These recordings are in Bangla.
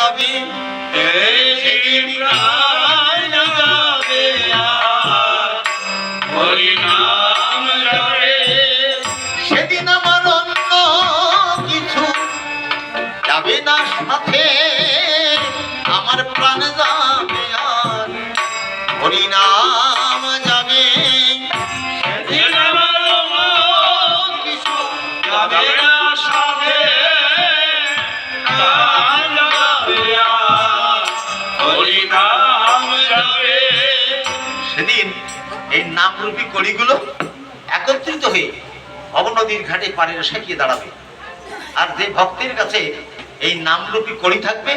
যাবে আমার না সাথে, আমার প্রাণ যাবে আর। হরিনাম যাবে সেদিন আমার কিছু যাবে না সেদিন এই নামরূপী কড়িগুলো একত্রিত হয়ে অবনদীর ঘাটে পাড়ের সাকিয়ে দাঁড়াবে। আর যে ভক্তের কাছে এই নামরূপী কড়ি থাকবে,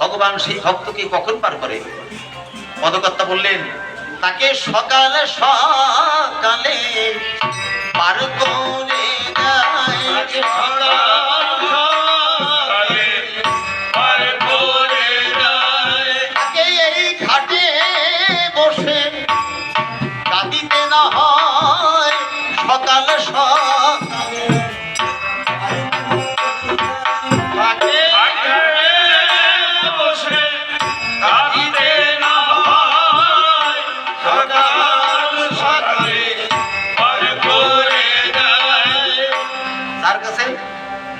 ভগবান সেই ভক্তকে কখন পার করে? পদকর্তা বললেন, তাকে সকালে সকালে বসে। কাঁদিতে না হয়, সকাল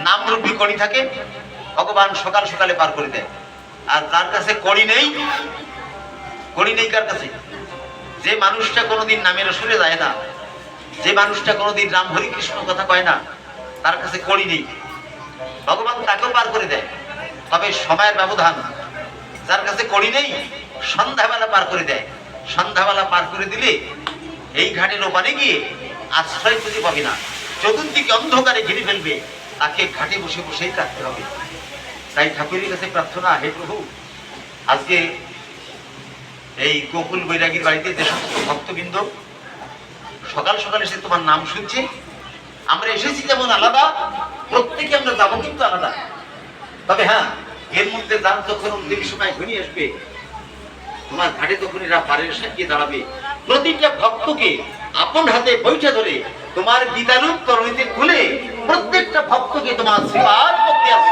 নামরূপী থাকে, ভগবান সকাল সকালে পার করে দেয়। আর তার কাছে কড়ি নেই কড়ি নেই কার কাছে? যে মানুষটা কোনোদিন নামের সুরে যায় না, যে মানুষটা কোনোদিন রাম হরি কৃষ্ণ কথা কয় না, তার কাছে কড়ি নেই। ভগবান তাকেও পার করে দেয়। তবে সময়ের ব্যবধান, যার কাছে কড়ি নেই, সন্ধ্যাবেলা পার করে দেয়। সন্ধ্যাবেলা পার করে দিলে এই ঘাটের ওপারে গিয়ে আশ্রয় খুঁজে পাবে না। চতুর্দিকে অন্ধকারে ঘিরে ফেলবে। তাকে ঘাটে বসে বসেই কাটতে হবে। তাই ঠাকুরের কাছে প্রার্থনা, হে প্রভু, আজকে এই গোকুল বৈরাগীর বাড়িতে যে সমস্ত ভক্তবৃন্দ, সকাল সকাল এসে তোমার নাম শুনছে। আমরা এসেছি যেমন আলাদা, প্রত্যেকে আমরা যাব কিন্তু আলাদা। তবে হ্যাঁ এর মধ্যে যার যখন অন্তিম সময় ঘনিয়ে আসবে, তোমার ঘাটে তখন এরা পারের সাজিয়ে দাঁড়াবে। প্রতিটা ভক্তকে আপন হাতে বৈঠা ধরে তোমার গীতারূপ তরণীতে খুলে প্রত্যেকটা ভক্তকে তোমার সেবার করতে আসবে।